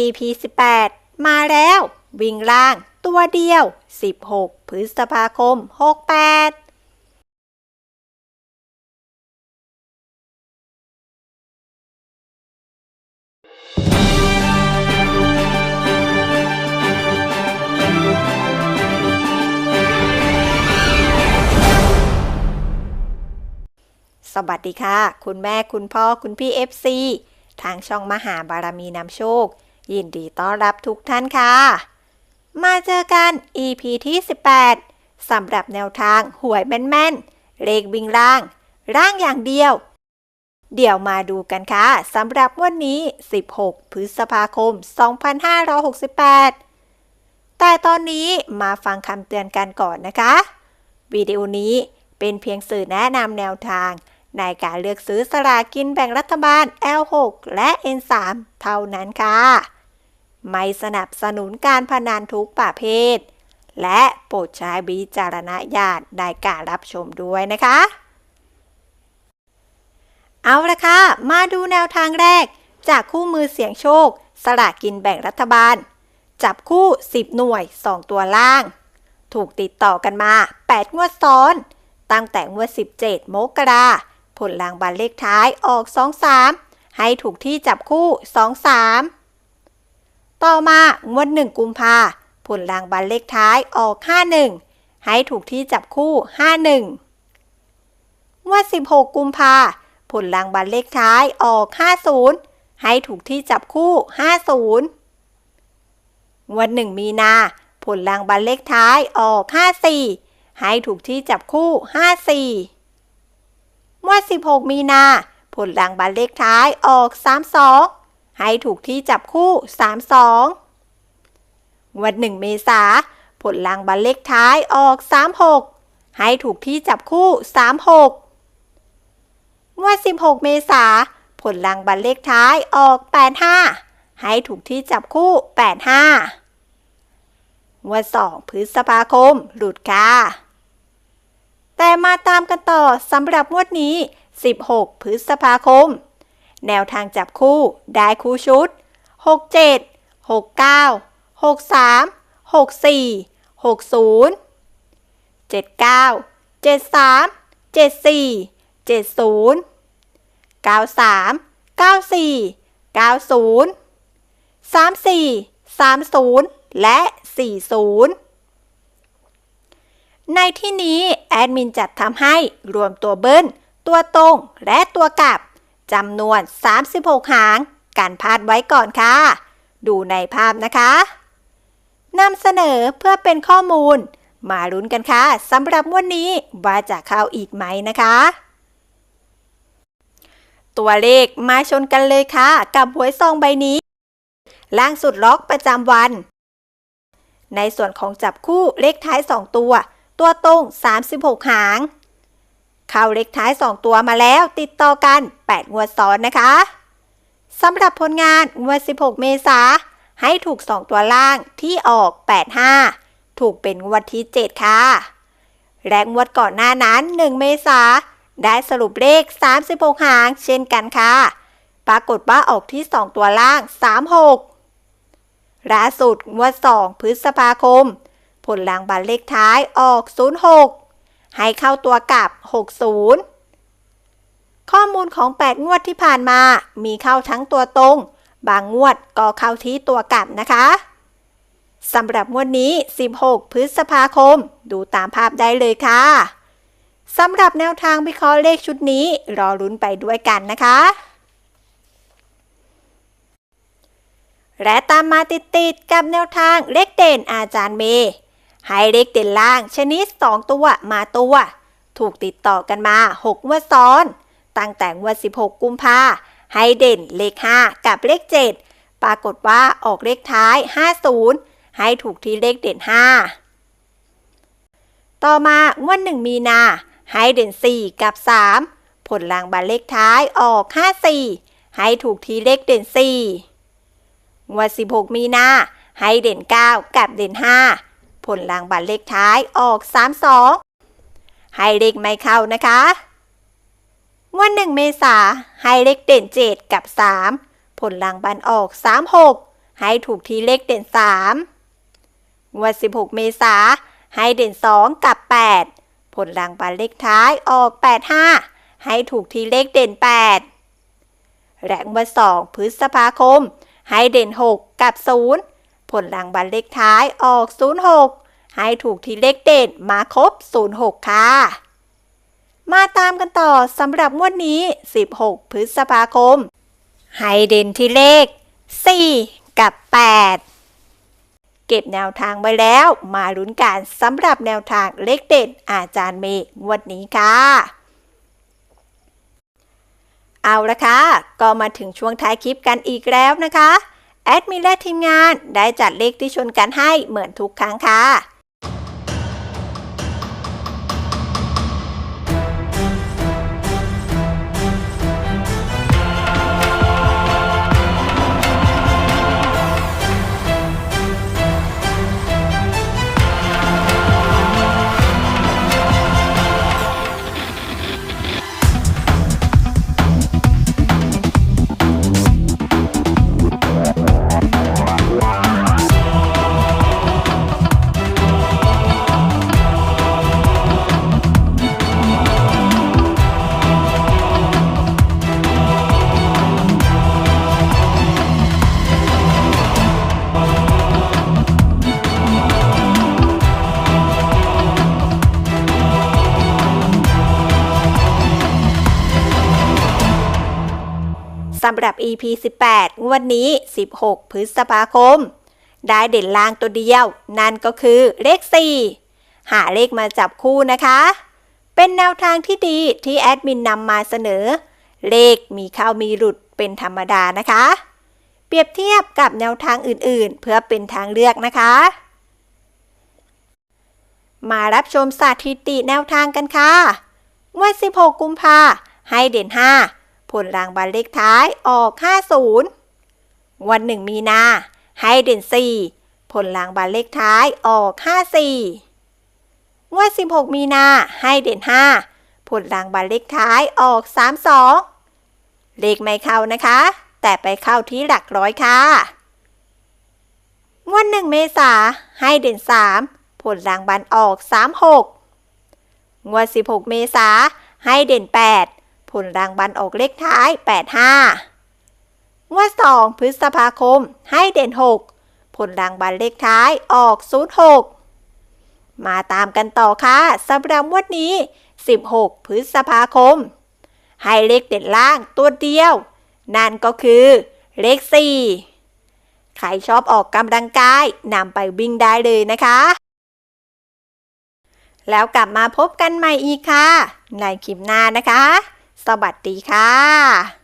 EP 18 มาแล้ว วิ่งล่างตัวเดียว 16 พฤษภาคม 68สวัสดีค่ะ คุณแม่คุณพ่อคุณพี่ FC ทางช่องมหาบารมีนำโชค ยินดีต้อนรับทุกท่านค่ะ มาเจอกัน EP ที่ 18 สำหรับแนวทางหวยแม่นๆ เลขวิ่งล่าง ร่างอย่างเดียว เดี๋ยวมาดูกันค่ะสำหรับวันนี้ 16 พฤษภาคม 2568 แต่ตอนนี้มาฟังคำเตือนกันก่อนนะคะ วิดีโอนี้เป็นเพียงสื่อแนะนำแนวทางในการเลือกซื้อสลากกินแบ่งรัฐบาล L6 และ N3 เท่านั้นค่ะ ไม่สนับสนุนการพนันทุกประเภท และโปรดใช้วิจารณญาณในการรับชมด้วยนะคะ เอาละค่ะ มาดูแนวทางแรก จากคู่มือเสียงโชค สลากกินแบ่งรัฐบาล จับคู่ 10 หน่วย 2 ตัวล่าง ถูกติดต่อกันมา 8 งวดซ้อน ตั้งแต่งวด 17มกราผลรางบัลเลขท้ายออก 2-3 ให้ถูกที่จับคู่ 2-3 ต่อมางวด1กุมภาผลรางบัลเลขท้ายออก 5-1 ให้ถูกที่จับคู่ 5-1งวด16 กุมภาผลรางบัลเลขท้ายออก 50 ให้ถูกที่จับคู่ 50งวด1มีนา ผลรางบัลเลขท้ายออก 54 ให้ถูกที่จับคู่ 54งวด16 มีนา ผลรางบัลเลขท้ายออก 32 ให้ถูกที่จับคู่ 32งวด1เมษาผลรางบัลเลขท้ายออก 36 ให้ถูกที่จับคู่ 36งวด16 เมษาผลรางบัลเลขท้ายออก 85 ให้ถูกที่จับคู่ 85งวด2พฤษภาคม หลุดค่ะ แต่มาตามกันต่อสำหรับงวดนี้ 16 พฤษภาคม แนวทางจับคู่ได้คู่ชุด 67 69 63 64 60 79 73 74 70 93 94 90 34 30 และ 40 ในที่นี้ แอดมินจัดทำให้รวมตัวเบิ้ล ตัวตรง และตัวกลับ จำนวน 36 หาง การพาดไว้ก่อนค่ะ ดูในภาพนะคะนำเสนอเพื่อเป็นข้อมูล มาลุ้นกันค่ะสำหรับวันนี้ว่าจะเข้าอีกไหมนะคะ ตัวเลขมาชนกันเลยค่ะ กับหวยซองใบนี้ ล่างสุดล็อกประจำวัน ในส่วนของจับคู่เลขท้าย 2 ตัว ตัวตรง 36 หาง เข้าเลขท้าย 2 ตัวมาแล้วติดต่อกัน 8 งวดซ้อนนะคะสำหรับผลงานงวด 16 เมษาให้ถูก 2 ตัวล่างที่ออก 85 ถูกเป็นงวดที่ 7 ค่ะและงวดก่อนหน้านั้น 1 เมษาได้สรุปเลข 36 หางเช่นกันค่ะ ปรากฏว่าออกที่ 2 ตัวล่าง 36ล่าสุดงวด 2 พฤษภาคม ผลรางบัลเลขท้ายออก 06 ให้เข้าตัวกับ 60 ข้อมูลของ 8 งวดที่ผ่านมา มีเข้าทั้งตัวตรง บางงวดก็เข้าที่ตัวกลับนะคะสำหรับงวดนี้ 16 พฤษภาคม ดูตามภาพได้เลยค่ะสำหรับแนวทางวิเคราะห์เลขชุดนี้ รอลุ้นไปด้วยกันนะคะ และตามมาติดๆกับแนวทางเลขเด่นอาจารย์เมย์ให้เลขเด่นล่างชนิด 2 ตัวมาตัว ถูกติดต่อกันมา6งวดซ้อน ตั้งแต่งวด16 กุมภาให้เด่นเลข 5 กับเลข 7 ปรากฏว่าออกเลขท้าย 50 ให้ถูกที่เลขเด่น 5 ต่อมางวด1มีนา ให้เด่น 4 กับ 3 ผลรางบัลเลขท้ายออก 54 ให้ถูกที่เลขเด่น 4 งวด 16 มีนา ให้เด่น 9 กับเด่น 5 ผลรางบัลเลขท้ายออก 32 ให้เลขไม่เข้านะคะ งวด1เมษาให้เลขเด่น 7 กับ 3 ผลรางบัลออก 36 ให้ถูกที่เลขเด่น 3 งวด 16 เมษาให้เด่น 2 กับ 8 ผลรางวัลเลขท้ายออก 85 ให้ถูกที่เลขเด่น 8 และงวด 2 พฤษภาคม ให้เด่น 6 กับ 0 ผลรางวัลเลขท้ายออก 06 ให้ถูกที่เลขเด่นมาครบ 06 ค่ะ มาตามกันต่อสำหรับงวดนี้ 16 พฤษภาคม ให้เด่นที่เลข 4 กับ 8 เก็บแนวทางไว้แล้ว มาลุ้นกันสำหรับแนวทางเลขเด่นอาจารย์เมย์งวดนี้ค่ะเอาละค่ะ ก็มาถึงช่วงท้ายคลิปกันอีกแล้วนะคะ แอดมินและทีมงานได้จัดเลขที่ชนกันให้เหมือนทุกครั้งค่ะ สำหรับ EP 18 งวดนี้ 16 พฤษภาคม ได้เด่นล่างตัวเดียว นั่นก็คือเลข 4 หาเลขมาจับคู่นะคะ เป็นแนวทางที่ดีที่แอดมินนำมาเสนอ เลขมีเข้ามีหลุดเป็นธรรมดานะคะ เปรียบเทียบกับแนวทางอื่นๆ เพื่อเป็นทางเลือกนะคะ มารับชมสถิติแนวทางกันค่ะงวด16 กุมภาให้เด่น 5 ผลรางวัลเลขท้ายออก 50 วันหนึ่งมีนา ให้เด่น 4 ผลรางวัลเลขท้ายออก 54 งวด 16 มีนา ให้เด่น 5 ผลรางวัลเลขท้ายออก 32 เลขไม่เข้านะคะ แต่ไปเข้าที่หลักร้อยค่ะ งวด1เมษาให้เด่น 3 ผลรางวัลออก 36 งวด 16 เมษาให้เด่น 8 ผลรางวัลออกเลขท้าย 85 งวด 2 พฤษภาคมให้เด่น 6 ผลรางวัลเลขท้ายออก 06 มาตามกันต่อค่ะสำหรับงวดนี้ 16 พฤษภาคม ให้เลขเด่นล่างตัวเดียว นั่นก็คือ เลข 4 ใครชอบออกกำลังกายนำไปวิ่งได้เลยนะคะแล้วกลับมาพบกันใหม่อีกค่ะ ในคลิปหน้านะคะ สวัสดีค่ะ